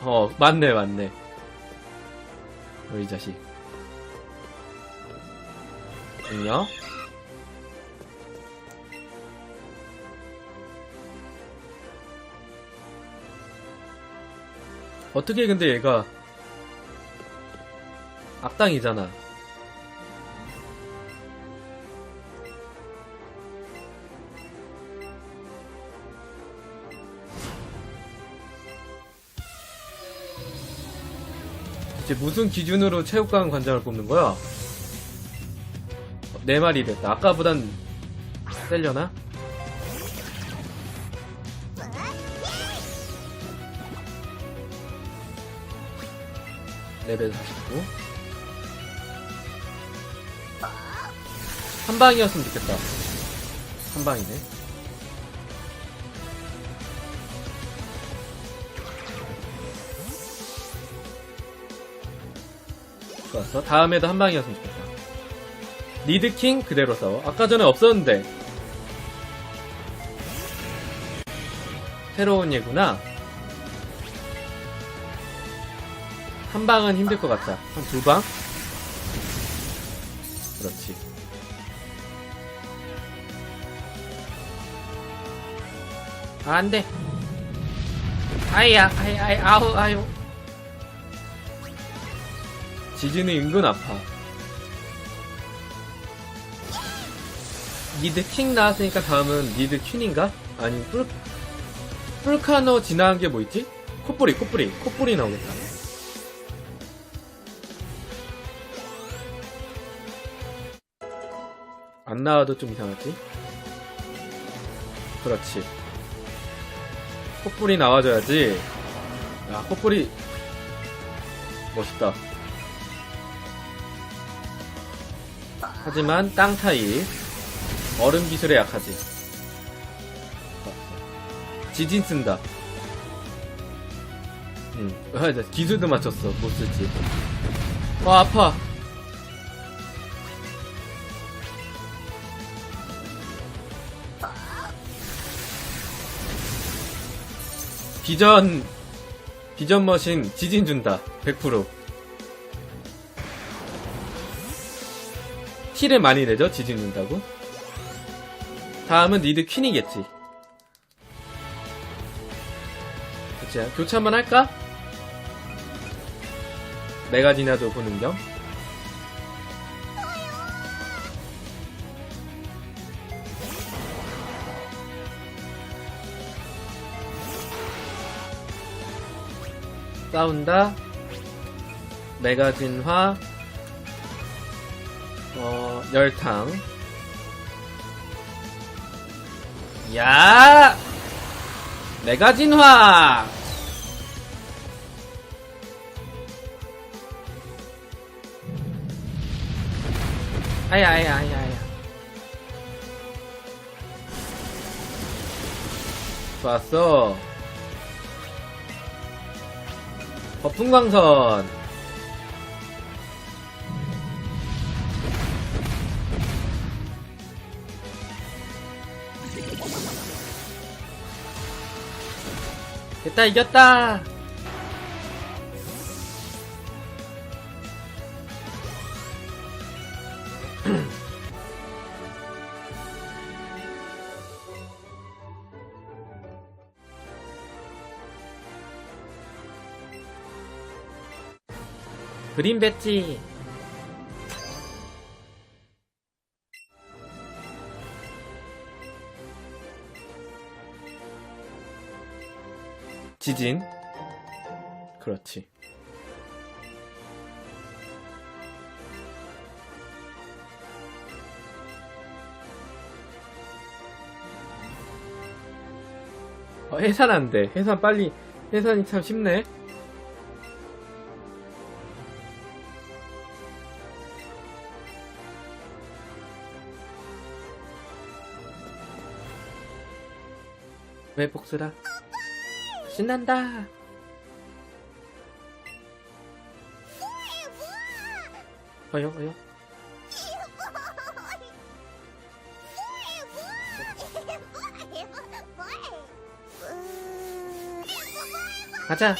어, 맞네, 맞네. 어, 이 자식. 안녕? 어떻게 근데 얘가 악당이잖아. 이제 무슨 기준으로 체육관 관장을 뽑는 거야? 어, 네 마리 됐다. 아까보단 세려나? 레벨 49. 한 방이었으면 좋겠다. 한 방이네. 좋았어. 다음에도 한 방이었으면 좋겠다. 리드킹 그대로 싸워. 아까 전에 없었는데. 새로운 예구나. 한 방은 힘들 것 같다. 한 두 방? 그렇지. 아, 안 돼. 아이야, 아이, 아이, 아우, 아유. 지진이 은근 아파. 니드 킹 나왔으니까 다음은 니드 퀸인가? 아니, 뿔, 뿔카노 지나간 게 뭐 있지? 코뿌리, 코뿌리, 코뿌리 나오겠다. 안 나와도 좀 이상하지? 그렇지. 코뿌리 나와줘야지. 야, 코뿌리. 멋있다. 하지만 땅 타입. 얼음 기술에 약하지. 지진 쓴다. 응. 아, 나 기술도 맞췄어. 못 쓸지. 와, 아파. 비전, 비전 머신 지진 준다. 100%. 티를 많이 내죠? 지진 준다고. 다음은 니드 퀸이겠지. 그치, 교체 한번 할까? 메가디나도 보는 겸. 싸운다. 메가 진화. 어, 열탕. 야! 메가 진화! 아야, 아야, 아야, 아야. 좋았어. 거품광선. 됐다, 이겼다! 그린 배지. 지진. 그렇지. 어, 해산 안 돼. 해산 빨리. 해산이 참 쉽네. 왜 복수라? 신난다. 어여 어여. 가자.